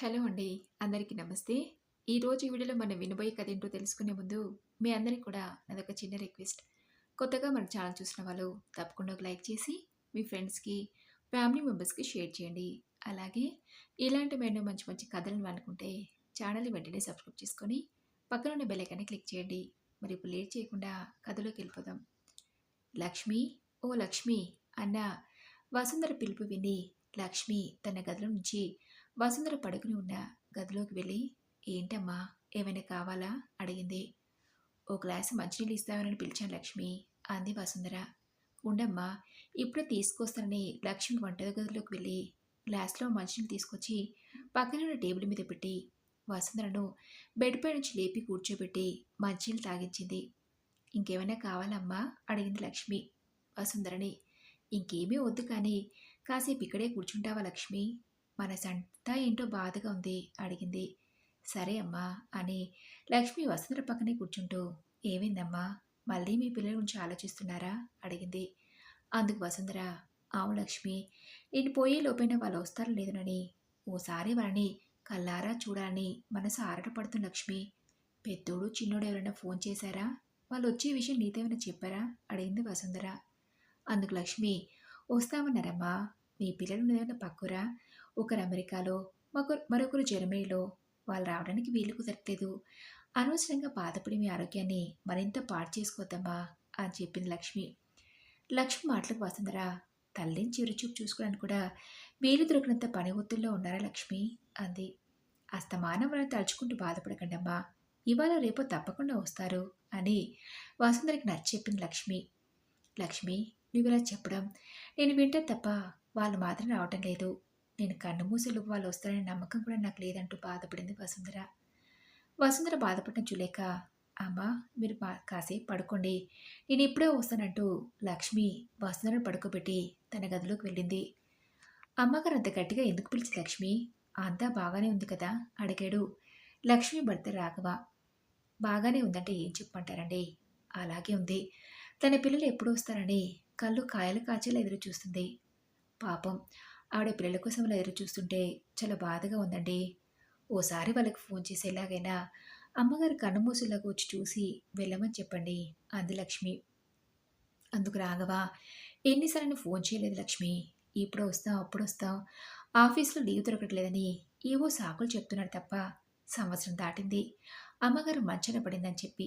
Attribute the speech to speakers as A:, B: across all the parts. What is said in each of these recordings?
A: Hello అండి అందరికీ నమస్తే. ఈరోజు ఈ వీడియోలో మనం వినబోయే కథ ఏంటో తెలుసుకునే ముందు మీ అందరికీ కూడా నాదొక చిన్న రిక్వెస్ట్. కొత్తగా మన ఛానల్ చూసిన వాళ్ళు తప్పకుండా ఒక లైక్ చేసి మీ ఫ్రెండ్స్కి ఫ్యామిలీ మెంబర్స్కి షేర్ చేయండి. అలాగే ఇలాంటి మేము మంచి మంచి కథలను అనుకుంటే ఛానల్ని వెంటనే సబ్స్క్రైబ్ చేసుకొని పక్కన ఉన్న బెల్లైకాన్ని క్లిక్ చేయండి. మరి ఇప్పుడు లేట్ చేయకుండా కథలోకి వెళ్ళిపోదాం. లక్ష్మి ఓ లక్ష్మి అన్న వసుంధర పిలుపు విని లక్ష్మి తన గదిలో నుంచి వసుంధర పడుకుని ఉన్న గదిలోకి వెళ్ళి ఏంటమ్మా ఏమైనా కావాలా? అడిగింది. ఓ గ్లాసు మంచినీళ్ళు ఇస్తామని పిలిచాను లక్ష్మి అంది వసుంధర. ఉండమ్మా ఇప్పుడే తీసుకొస్తానని లక్ష్మి వంట గదిలోకి వెళ్ళి గ్లాస్లో మంచినీళ్ళు తీసుకొచ్చి పక్కన ఉన్న టేబుల్ మీద పెట్టి వసుంధరను బెడ్పై నుంచి లేపి కూర్చోబెట్టి మంచినీళ్ళు తాగించింది. ఇంకేమైనా కావాలమ్మా? అడిగింది లక్ష్మి. వసుంధరని ఇంకేమీ వద్దు కానీ కాసేపు ఇక్కడే కూర్చుంటావా లక్ష్మి? మనసంతా ఏంటో బాధగా ఉంది అడిగింది. సరే అమ్మా అని లక్ష్మి వసుంధర పక్కనే కూర్చుంటూ ఏమైందమ్మా? మళ్ళీ మీ పిల్లల గురించి ఆలోచిస్తున్నారా? అడిగింది. అందుకు వసుంధర అవును లక్ష్మి నేను పోయే లోపైన వాళ్ళు వస్తారో లేదనని. ఓసారి వాళ్ళని కల్లారా చూడాలని మనసు ఆరటపడుతుంది లక్ష్మి. పెద్దోడు చిన్నోడు ఎవరైనా ఫోన్ చేశారా? వాళ్ళు వచ్చే విషయం నీతేమైనా చెప్పారా? అడిగింది వసుంధర అందుకు లక్ష్మి వస్తామన్నారమ్మా. మీ పిల్లలు ఏమైనా పక్కురా? ఒకరు అమెరికాలో మరొకరు మరొకరు జర్మనీలో వాళ్ళు రావడానికి వీలు కుదరట్లేదు. అనవసరంగా బాధపడి మీ ఆరోగ్యాన్ని మరింత పాడు చేసుకోవద్దమ్మా అని చెప్పింది లక్ష్మి. లక్ష్మి మాటలకు వసుంధరా తల్లిని చిరుచూపు చూసుకోవడానికి కూడా వీలు దొరికినంత పని ఒత్తుల్లో ఉన్నారా లక్ష్మి? అంది. అస్తమానం మనం తలుచుకుంటూ బాధపడకండమ్మా. ఇవాళ రేపు తప్పకుండా వస్తారు అని వసుంధరకి నచ్చి చెప్పింది లక్ష్మి. లక్ష్మి నువ్వు ఇలా చెప్పడం నేను వింటే తప్ప వాళ్ళు మాత్రం రావటం లేదు. నేను కన్ను మూసలు వాళ్ళు వస్తారనే నమ్మకం కూడా నాకు లేదంటూ బాధపడింది వసుంధర. వసుంధర బాధపడిన చూలేక అమ్మా మీరు కాసేపు పడుకోండి. నేను ఇప్పుడే వస్తానంటూ లక్ష్మి వసుంధరను పడుకోబెట్టి తన గదిలోకి వెళ్ళింది. అమ్మగారు అంత గట్టిగా ఎందుకు పిలిచి లక్ష్మి? అంతా బాగానే ఉంది కదా అడిగాడు లక్ష్మి భర్త రాఘవ. బాగానే ఉందంటే ఏం చెప్పమంటారండి? అలాగే ఉంది. తన పిల్లలు ఎప్పుడు వస్తారని కళ్ళు కాయలు కాచేలా ఎదురు చూస్తుంది. పాపం ఆవిడ పిల్లల కోసం అలా ఎదురు చూస్తుంటే చాలా బాధగా ఉందండి. ఓసారి వాళ్ళకి ఫోన్ చేసి ఎలాగైనా అమ్మగారు కన్నుమూసులాగా వచ్చి చూసి వెళ్ళమని చెప్పండి. అంది లక్ష్మి. అందుకు రాఘవ ఎన్నిసార్లు ఫోన్ చేయలేదు లక్ష్మి. ఇప్పుడు వస్తాం అప్పుడు వస్తాం. ఆఫీస్లో లీవ్ దొరకట్లేదని ఏవో సాకులు చెప్తున్నాడు తప్ప సంవత్సరం దాటింది. అమ్మగారు మంచన పడిందని చెప్పి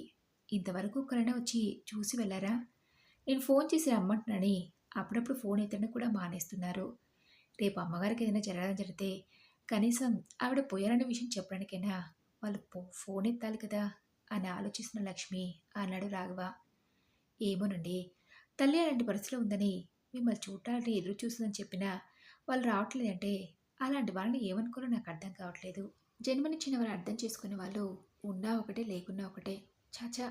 A: ఇంతవరకు ఒక్కరైనా వచ్చి చూసి వెళ్ళారా? నేను ఫోన్ చేసి రమ్మంటున్నాని అప్పుడప్పుడు ఫోన్ ఎత్తడం కూడా మానేస్తున్నారు. రేపు అమ్మగారికి ఏదైనా జరగడం జరిగితే కనీసం ఆవిడ పోయారనే విషయం చెప్పడానికైనా వాళ్ళు ఫోన్ ఎత్తాలి కదా అని ఆలోచిస్తున్న లక్ష్మి అన్నాడు రాఘవ. ఏమోనండి తల్లి అలాంటి పరిస్థితిలో ఉందని మిమ్మల్ని చూడాలని ఎదురు చూస్తుందని చెప్పినా వాళ్ళు రావట్లేదంటే అలాంటి వాళ్ళని ఏమనుకోవాలో నాకు అర్థం కావట్లేదు. జన్మనిచ్చిన వారు అర్థం చేసుకునే వాళ్ళు ఉన్నా ఒకటే లేకున్నా ఒకటే. చాచా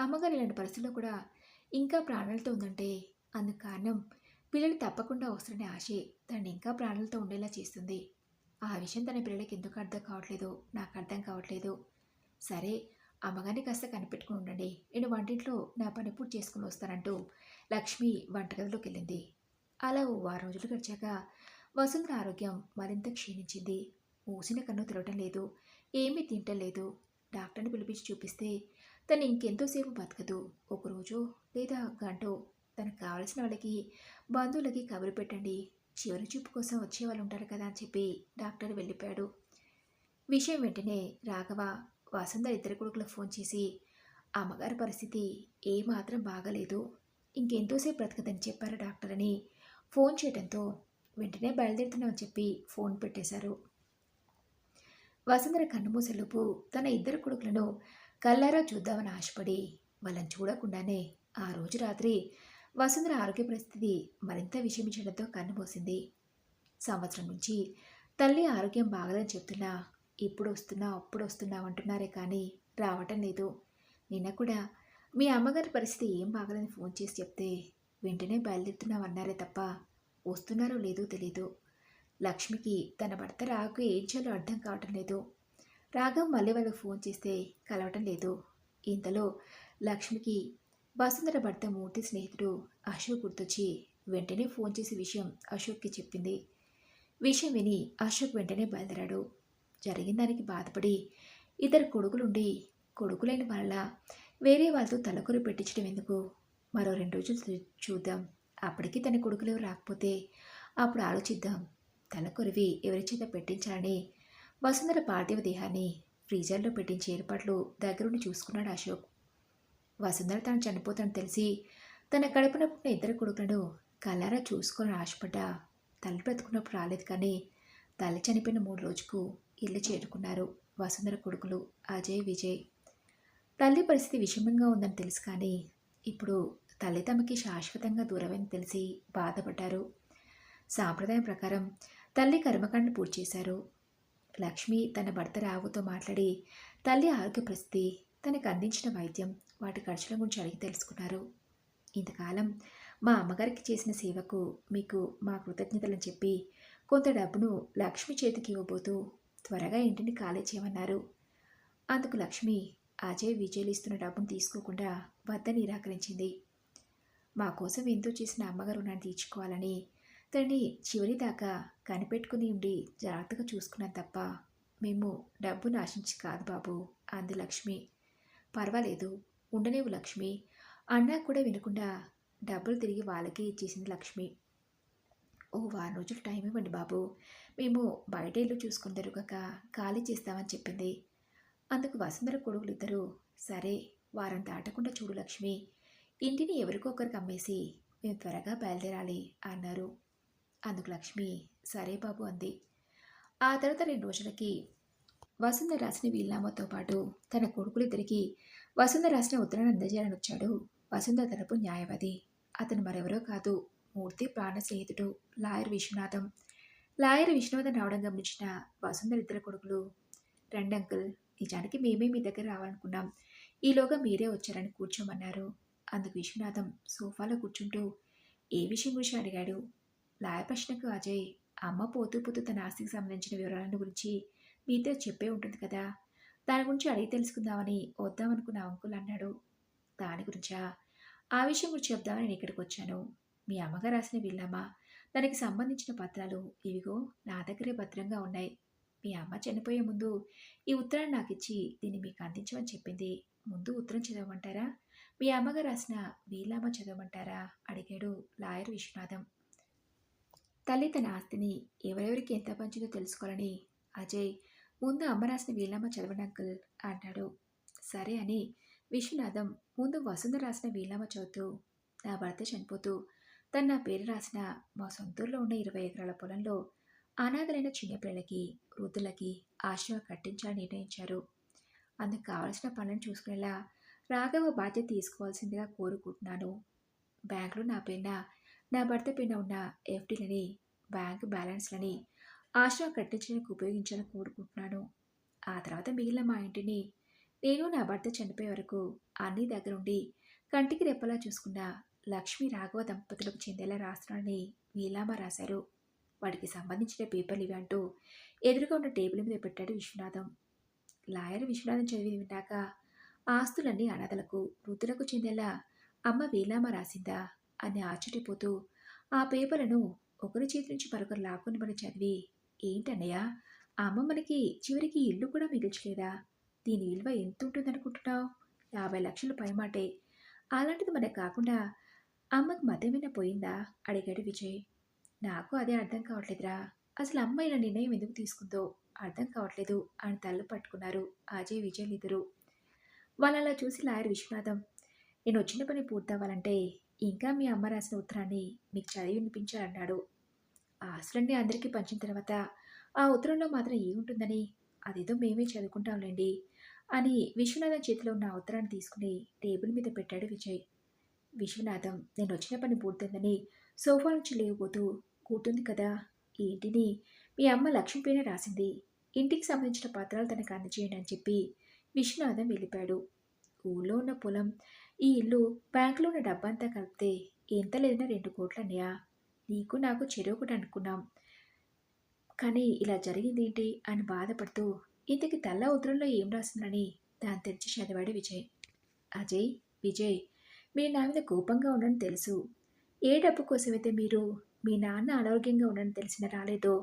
A: అమ్మగారు ఇలాంటి పరిస్థితుల్లో కూడా ఇంకా ప్రాణాలతో ఉందంటే అందుకు కారణం పిల్లలు తప్పకుండా వస్తున్న ఆశే. తనని ఇంకా ప్రాణులతో ఉండేలా చేస్తుంది. ఆ విషయం తన పిల్లలకి ఎందుకు అర్థం కావట్లేదు? నాకు అర్థం కావట్లేదు. సరే అమ్మగారిని కాస్త కనిపెట్టుకుని ఉండండి. నేను వంటింట్లో నా పని పూర్తి చేసుకుని వస్తానంటూ లక్ష్మి వంటగదిలోకి వెళ్ళింది అలా ఓ వారం రోజులు గడిచాక వసుంధర ఆరోగ్యం మరింత క్షీణించింది. ఊసిన కన్ను తిరగటం లేదు. ఏమీ తినటం లేదు. డాక్టర్ని పిలిపించి చూపిస్తే తను ఇంకెంతోసేపు బతకదు. ఒకరోజు లేదా గంటో తనకు కావలసిన వాళ్ళకి బంధువులకి కబురు పెట్టండి. చివరి చూపు కోసం వచ్చే వాళ్ళు ఉంటారు కదా అని చెప్పి డాక్టర్ వెళ్ళిపోయాడు. విషయం వెంటనే రాఘవ వసుంధర ఇద్దరు కొడుకులకు ఫోన్ చేసి అమ్మగారి పరిస్థితి ఏమాత్రం బాగలేదు. ఇంకెంతోసేపు బ్రతకదని చెప్పారు డాక్టర్ అని ఫోన్ చేయడంతో వెంటనే బయలుదేరుతున్నామని చెప్పి ఫోన్ పెట్టేశారు. వసుంధర కన్నుమూసలోపు తన ఇద్దరు కొడుకులను కల్లారా చూద్దామని ఆశపడి వాళ్ళని చూడకుండానే ఆ రోజు రాత్రి వసుంధర ఆరోగ్య పరిస్థితి మరింత విషమించడంతో కన్నుమూసింది. సంవత్సరం నుంచి తల్లి ఆరోగ్యం బాగలని చెప్తున్నా ఇప్పుడు వస్తున్నా అప్పుడు వస్తున్నా అంటున్నారే కానీ రావటం లేదు. నిన్న కూడా మీ అమ్మగారి పరిస్థితి ఏం బాగలని ఫోన్ చేసి చెప్తే వెంటనే బయలుదేరుతున్నామన్నారే తప్ప వస్తున్నారో లేదో తెలీదు. లక్ష్మికి తన భర్త రాకు ఏం చేయాలో అర్థం కావటం లేదు. రాఘవ్ మళ్ళీ వాళ్ళకి ఫోన్ చేస్తే కలవటం లేదు. ఇంతలో లక్ష్మికి వసుంధర భర్త మూర్తి స్నేహితుడు అశోక్ గుర్తొచ్చి వెంటనే ఫోన్ చేసి విషయం అశోక్కి చెప్పింది. విషయం విని అశోక్ వెంటనే బయలుదేరాడు. జరిగిన దానికి బాధపడి ఇద్దరు కొడుకులుండి కొడుకులైన వాళ్ళ వేరే వాళ్ళతో తలకొరి పెట్టించడం ఎందుకు? మరో రెండు రోజులు చూ- చూద్దాం. అప్పటికి తన కొడుకులు ఎవరు రాకపోతే అప్పుడు ఆలోచిద్దాం. తలకొరివి ఎవరి చేత పెట్టించాలని వసుంధర పార్థివ దేహాన్ని ఫ్రీజర్లో పెట్టించే ఏర్పాట్లు దగ్గరుండి చూసుకున్నాడు అశోక్. వసుంధర తను చనిపోతాను తెలిసి తన కడుపున పుట్టిన ఇద్దరు కొడుకులను కలరా చూసుకొని ఆశపడ్డా తల్లి బ్రతుకున్నప్పుడు రాలేదు కానీ తల్లి చనిపోయిన మూడు రోజుకు ఇల్లు చేరుకున్నారు వసుంధర కొడుకులు అజయ్ విజయ్. తల్లి పరిస్థితి విషమంగా ఉందని తెలుసు కానీ ఇప్పుడు తల్లి తమకి శాశ్వతంగా దూరమని తెలిసి బాధపడ్డారు. సాంప్రదాయం ప్రకారం తల్లి కర్మకాండ పూర్తి చేశారు. లక్ష్మి తన భర్త రావుతో మాట్లాడి తల్లి ఆరోగ్య పరిస్థితి తనకు అందించిన వైద్యం వాటి ఖర్చుల గురించి అడిగి తెలుసుకున్నారు. ఇంతకాలం మా అమ్మగారికి చేసిన సేవకు మీకు మా కృతజ్ఞతలను చెప్పి కొంత డబ్బును లక్ష్మి చేతికి ఇవ్వబోతూ త్వరగా ఇంటిని ఖాళీ చేయమన్నారు. అందుకు లక్ష్మి అజయ్ విజయలు ఇస్తున్న డబ్బును తీసుకోకుండా వద్ద నిరాకరించింది. మా కోసం ఎంతో చేసిన అమ్మగారు నన్ను తీర్చుకోవాలని తనని చివరి దాకా కనిపెట్టుకుని ఉండి జాగ్రత్తగా చూసుకున్నాం తప్ప మేము డబ్బును ఆశించి కాదు బాబు అంది లక్ష్మి. పర్వాలేదు ఉండనేవు లక్ష్మి. అన్నా కూడా వినకుండా డబ్బులు తిరిగి వాళ్ళకే ఇచ్చేసింది లక్ష్మి. ఓ వారం రోజులు టైం ఇవ్వండి బాబు. మేము బయట ఇల్లు చూసుకుని దొరకక ఖాళీ చేస్తామని చెప్పింది. అందుకు వసుంధర కొడుకులు ఇద్దరు సరే వారం దాటకుండా చూడు లక్ష్మి. ఇంటిని ఎవరికొకరికి అమ్మేసి మేము త్వరగా బయలుదేరాలి అన్నారు. అందుకు లక్ష్మి సరే బాబు అంది. ఆ తర్వాత రెండు రోజులకి వసుంధర రాసిన వీల్నామాతో పాటు తన కొడుకులిద్దరికి వసుంధ రాసిన ఉత్తరాన్ని అందజేయాలని వచ్చాడు. వసుంధర తరపు న్యాయవాది. అతను మరెవరో కాదు. మూర్తి ప్రాణ స్నేహితుడు లాయర్ విశ్వనాథం. లాయర్ విష్ణువర్ధన్ రావడం గమనించిన వసుంధర ఇద్దరు కొడుకులు రెండు అంకుల్ నిజానికి మేమే మీ దగ్గర రావాలనుకున్నాం. ఈలోగా మీరే వచ్చారని కూర్చోమన్నారు అందుకు విశ్వనాథం సోఫాలో కూర్చుంటూ ఏ విషయం గురించి అడిగాడు? లాయర్ ప్రశ్నకు అజయ్ అమ్మ పోతూ పోతూ తన ఆస్తికి సంబంధించిన వివరాలను గురించి మీతో చెప్పే ఉంటుంది కదా. దాని గురించి అడిగి తెలుసుకుందామని వద్దామనుకున్న అంకుల్ అన్నాడు. దాని గురించా? ఆ విషయం గురించి చెప్దామని నేను ఇక్కడికి వచ్చాను. మీ అమ్మగారు రాసిన వీళ్ళమ్మ దానికి సంబంధించిన పత్రాలు ఇవిగో నా దగ్గరే భద్రంగా ఉన్నాయి. మీ అమ్మ చనిపోయే ముందు ఈ ఉత్తరాన్ని నాకు ఇచ్చి దీన్ని మీకు అందించమని చెప్పింది. ముందు ఉత్తరం చదవమంటారా? మీ అమ్మగారు రాసిన వీలామ చదవమంటారా? అడిగాడు లాయర్ విశ్వనాథం. తల్లి తన ఆస్తిని ఎవరెవరికి ఎంత పంచిందో తెలుసుకోవాలని అజయ్ ముందు అమ్మ రాసిన చదవండి అంకుల్ అన్నాడు సరే అని విశ్వనాథం ముందు వసుంధ రాసిన వీలమ్మ చదువుతూ నా భర్త చనిపోతూ తన నా పేరు రాసిన మా సొంతూరులో ఉన్న ఇరవై ఎకరాల పొలంలో అనాథలైన చిన్నపిల్లలకి వృద్ధులకి ఆశ్రమం కట్టించాలని నిర్ణయించారు. అందుకు కావలసిన పనులను చూసుకునేలా రాఘవ బాధ్యత తీసుకోవాల్సిందిగా కోరుకుంటున్నాను. బ్యాంకులో నా పేరున నా భర్త పేరున ఉన్న ఎఫ్డీలని బ్యాంక్ బ్యాలెన్స్లని ఆశా కట్టించడానికి ఉపయోగించాలని కోరుకుంటున్నాను. ఆ తర్వాత మిగిలిన మా ఇంటిని నేను నా భర్త చనిపోయే వరకు అన్ని దగ్గరుండి కంటికి రెప్పలా చూసుకున్న లక్ష్మీ రాఘవ దంపతులకు చెందేలా రాస్తున్నానని వీలామ రాశారు. వాటికి సంబంధించిన పేపర్లు ఇవి అంటూ ఎదురుగా ఉన్న టేబుల్ మీద పెట్టాడు విశ్వనాథం. లాయర్ విశ్వనాథం చదివి విన్నాక ఆస్తులన్నీ అనాథలకు వృద్ధులకు చెందేలా అమ్మ వీలామ రాసిందా అని ఆశ్చర్యపోతూ ఆ పేపర్లను ఒకరి చేతి నుంచి మరొకరు లాక్కుని మరి చదివి ఏంటన్నయ్య? ఆ అమ్మ మనకి చివరికి ఇల్లు కూడా మిగిల్చలేదా? దీని విలువ ఎంత ఉంటుందనుకుంటున్నావు యాభై లక్షలు పైమాటే. అలాంటిది మనకు కాకుండా అమ్మకి మతేమైనా పోయిందా? అడిగాడు విజయ్. నాకు అదే అర్థం కావట్లేదురా. అసలు అమ్మ ఇలా నిర్ణయం ఎందుకు తీసుకుందో అర్థం కావట్లేదు అని తల్లు పట్టుకున్నారు అజయ్ విజయ్ ఇద్దరు. వాళ్ళు అలా చూసి లాయర్ విశ్వనాథం నేను వచ్చిన పని పూర్తవ్వాలంటే ఇంకా మీ అమ్మ రాసిన ఉత్తరాన్ని మీకు చదివి వినిపించాలన్నాడు. ఆ ఆస్తులన్నీ అందరికీ పంచిన తర్వాత ఆ ఉత్తరంలో మాత్రం ఏముంటుందని? అదేదో మేమే చదువుకుంటాంలేండి అని విశ్వనాథం చేతిలో ఉన్న ఉత్తరాన్ని తీసుకుని టేబుల్ మీద పెట్టాడు విజయ్. విశ్వనాథం నేను వచ్చిన పని పూర్తయిందని సోఫా నుంచి లేవబోతూ కూర్తుంది కదా ఈ ఇంటిని మీ అమ్మ లక్ష్మీపైన రాసింది. ఇంటికి సంబంధించిన పత్రాలు తనకు అందజేయండి అని చెప్పి విశ్వనాథం వెళ్ళిపాడు ఊళ్ళో ఉన్న పొలం ఈ ఇల్లు బ్యాంకులో ఉన్న డబ్బంతా కలిపితే ఎంత లేదన్నా రెండు కోట్లన్నయా నీకు నాకు చెరొకటి అనుకున్నాం. కానీ ఇలా జరిగింది ఏంటి అని బాధపడుతూ ఇంతకి తల్ల ఉత్తరంలో ఏం రాసిందని దాన్ని తెరిచి చదివాడు విజయ్. అజయ్ విజయ్ మీరు నా మీద కోపంగా ఉండని తెలుసు. ఏ డబ్బు కోసమైతే మీరు మీ నాన్న అనారోగ్యంగా ఉండని తెలిసిన రాలేదో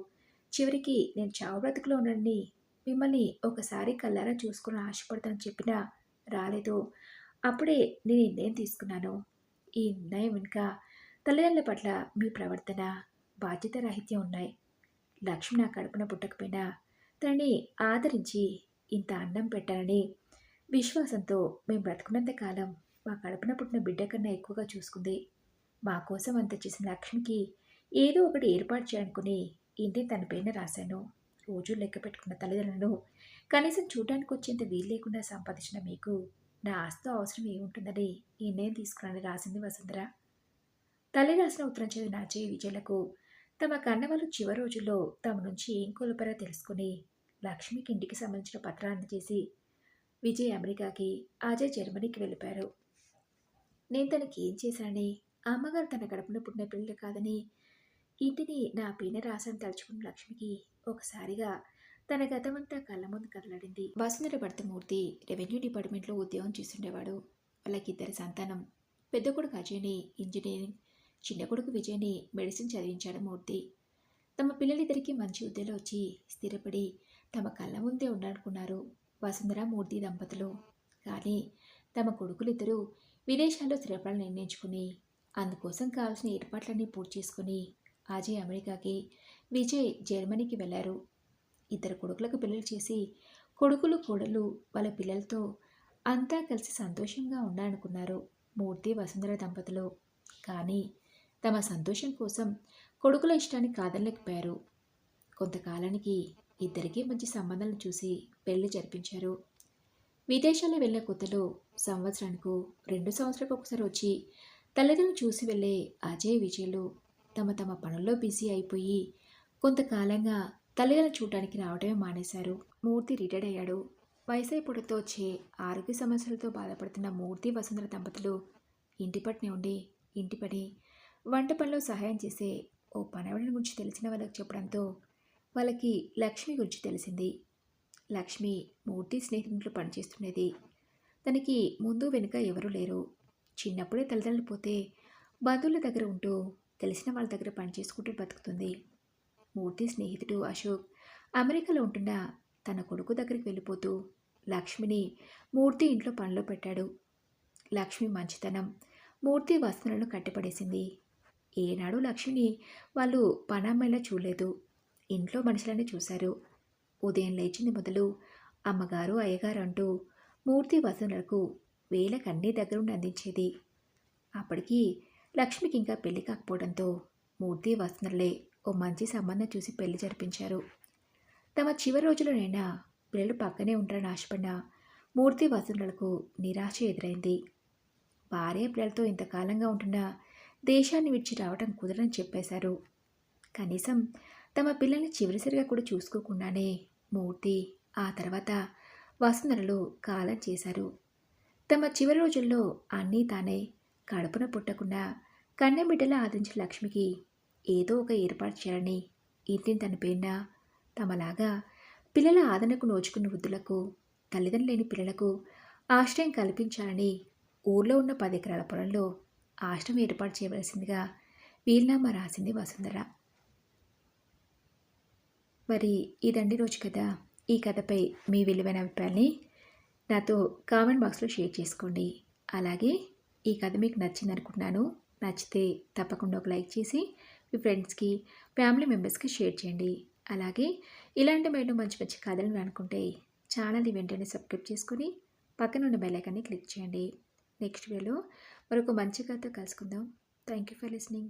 A: చివరికి నేను చావు బ్రతుకులో ఉండని మిమ్మల్ని ఒకసారి కళ్ళారా చూసుకుని ఆశపడతానని చెప్పినా రాలేదు అప్పుడే నేను నిర్ణయం తీసుకున్నాను. ఈ నిర్ణయం ఇంకా తల్లిదండ్రుల పట్ల మీ ప్రవర్తన బాధ్యత రాహిత్యం ఉన్నాయి. లక్ష్మి నా కడుపున పుట్టకపోయినా తనని ఆదరించి ఇంత అన్నం పెట్టాలని విశ్వాసంతో మేము బ్రతుకున్నంత కాలం మా కడుపున పుట్టిన బిడ్డ కన్నా ఎక్కువగా చూసుకుంది. మా కోసం అంత చేసిన లక్ష్మికి ఏదో ఒకటి ఏర్పాటు చేయాలనుకుని ఇంటిని తన పేరున రాశాను. రోజు లెక్క పెట్టుకున్న తల్లిదండ్రులను కనీసం చూడడానికి వచ్చేంత వీలు లేకుండా సంపాదించిన మీకు నా ఆస్తో అవసరం ఏముంటుందని ఈ నిర్ణయం తీసుకున్నానని రాసింది వసుంధర. తల్లి రాసిన ఉత్తరం చదివిన అజయ్ విజయలకు తమ కన్నవలు చివరి రోజుల్లో తమ నుంచి ఏం కోల్పోయారో తెలుసుకుని లక్ష్మికి ఇంటికి సంబంధించిన పత్రాన్ని అందజేసి విజయ్ అమెరికాకి అజయ్ జర్మనీకి వెళ్ళిపోయారు. నేను తనకి ఏం చేశానని అమ్మగారు తన గడపన పుట్టిన పిల్లలు కాదని ఇంటిని నా పైన రాసని తలుచుకున్న లక్ష్మికి ఒకసారిగా తన గతమంతా కళ్ళ ముందు కదలాడింది. వసుంధర భర్తమూర్తి రెవెన్యూ డిపార్ట్మెంట్లో ఉద్యోగం చేస్తుండేవాడు. వాళ్ళకి ఇద్దరు సంతానం. పెద్ద కొడుకు అజయ్ని ఇంజనీరింగ్ చిన్న కొడుకు విజయ్ని మెడిసిన్ చదివించాడు మూర్తి. తమ పిల్లలిద్దరికీ మంచి ఉద్దెలో వచ్చి స్థిరపడి తమ కళ్ళ ముందే ఉండాలనుకున్నారు వసుంధర మూర్తి దంపతులు. కానీ తమ కొడుకులిద్దరూ విదేశాల్లో స్థిరపడాలని నిర్ణయించుకుని అందుకోసం కావాల్సిన ఏర్పాట్లన్నీ పూర్తి చేసుకుని అజయ్ అమెరికాకి విజయ్ జర్మనీకి వెళ్ళారు. ఇద్దరు కొడుకులకు పిల్లలు చేసి కొడుకులు కోడలు వాళ్ళ పిల్లలతో అంతా కలిసి సంతోషంగా ఉండాలనుకున్నారు మూర్తి వసుంధర దంపతులు. కానీ తమ సంతోషం కోసం కొడుకుల ఇష్టాన్ని కాదనలేకపోయారు. కొంతకాలానికి ఇద్దరికీ మంచి సంబంధాలను చూసి పెళ్ళి జరిపించారు. విదేశాల్లో వెళ్ళే కొత్తలో సంవత్సరానికి రెండు సంవత్సరాలకు ఒకసారి వచ్చి తల్లిదండ్రులు చూసి వెళ్ళే అజయ్ విజయ్లు తమ తమ పనుల్లో బిజీ అయిపోయి కొంతకాలంగా తల్లిదండ్రులు చూడడానికి రావడమే మానేశారు. మూర్తి రిటైర్డ్ అయ్యాడు. వయసు అయిపోవడంతో వచ్చే ఆరోగ్య సమస్యలతో బాధపడుతున్న మూర్తి వసుంధర దంపతులు ఇంటి పట్టునే ఉండి ఇంటి పడి వంట పనిలో సహాయం చేసే ఓ పనవడిని గురించి తెలిసిన వాళ్ళకి చెప్పడంతో వాళ్ళకి లక్ష్మి గురించి తెలిసింది. లక్ష్మి మూర్తి స్నేహితులు పనిచేస్తున్నది తనకి ముందు వెనుక ఎవరూ లేరు. చిన్నప్పుడే తల్లిదండ్రులు పోతే బంధువుల దగ్గర ఉంటూ తెలిసిన వాళ్ళ దగ్గర పనిచేసుకుంటూ బతుకుతుంది. మూర్తి స్నేహితుడు అశోక్ అమెరికాలో ఉంటున్న తన కొడుకు దగ్గరికి వెళ్ళిపోతూ లక్ష్మిని మూర్తి ఇంట్లో పనిలో పెట్టాడు. లక్ష్మి మంచితనం మూర్తి వస్త్రాలను కట్టిపడేసింది. ఏనాడు లక్ష్మిని వాళ్ళు పనమ్మాయిలా చూడలేదు. ఇంట్లో మనుషులని చూశారు. ఉదయం లేచింది మొదలు అమ్మగారు అయ్యగారు అంటూ మూర్తి వసనలకు వేలకన్నీ దగ్గరుండి అందించేది. అప్పటికి లక్ష్మికి ఇంకా పెళ్ళి కాకపోవడంతో మూర్తి వసనలే ఓ మంచి సంబంధం చూసి పెళ్ళి జరిపించారు. తమ చివరి రోజులనైనా పిల్లలు పక్కనే ఉంటారని ఆశపడిన మూర్తి వసనలకు నిరాశ ఎదురైంది. భార్య పిల్లలతో ఇంతకాలంగా ఉంటున్న దేశాన్ని విడిచి రావడం కుదరని చెప్పేశారు. కనీసం తమ పిల్లల్ని చివరిసరిగా కూడా చూసుకోకుండానే మూర్తి ఆ తర్వాత వసుంధరలో కాలం చేశారు. తమ చివరి రోజుల్లో అన్నీ తానే కడుపున పుట్టకుండా కన్నె బిడ్డలా ఆదించిన లక్ష్మికి ఏదో ఒక ఏర్పాటు చేయాలని ఇంటిని తన పేరున తమలాగా పిల్లల ఆదరణకు నోచుకున్న వృద్ధులకు తల్లిదండ్రులు లేని పిల్లలకు ఆశ్రయం కల్పించాలని ఊర్లో ఉన్న పది ఎకరాల పొలంలో ఆశ్రమం ఏర్పాటు చేయవలసిందిగా వీలునామా రాసింది వసుంధర. మరి ఇదండి రోజు కథ ఈ కథపై మీ విలువైన అభిప్రాయాన్ని నాతో కామెంట్ బాక్స్లో షేర్ చేసుకోండి. అలాగే ఈ కథ మీకు నచ్చింది అనుకుంటున్నాను నచ్చితే తప్పకుండా ఒక లైక్ చేసి మీ ఫ్రెండ్స్కి ఫ్యామిలీ మెంబర్స్కి షేర్ చేయండి. అలాగే ఇలాంటి మీరు మంచి మంచి కథలు అనుకుంటే ఛానల్ని వెంటనే సబ్స్క్రైబ్ చేసుకొని పక్కన ఉన్న బెల్ ఐకాన్ని క్లిక్ చేయండి. నెక్స్ట్ వీడియోలో మరొక మంచి కథ కలుసుకుందాం. Thank you for listening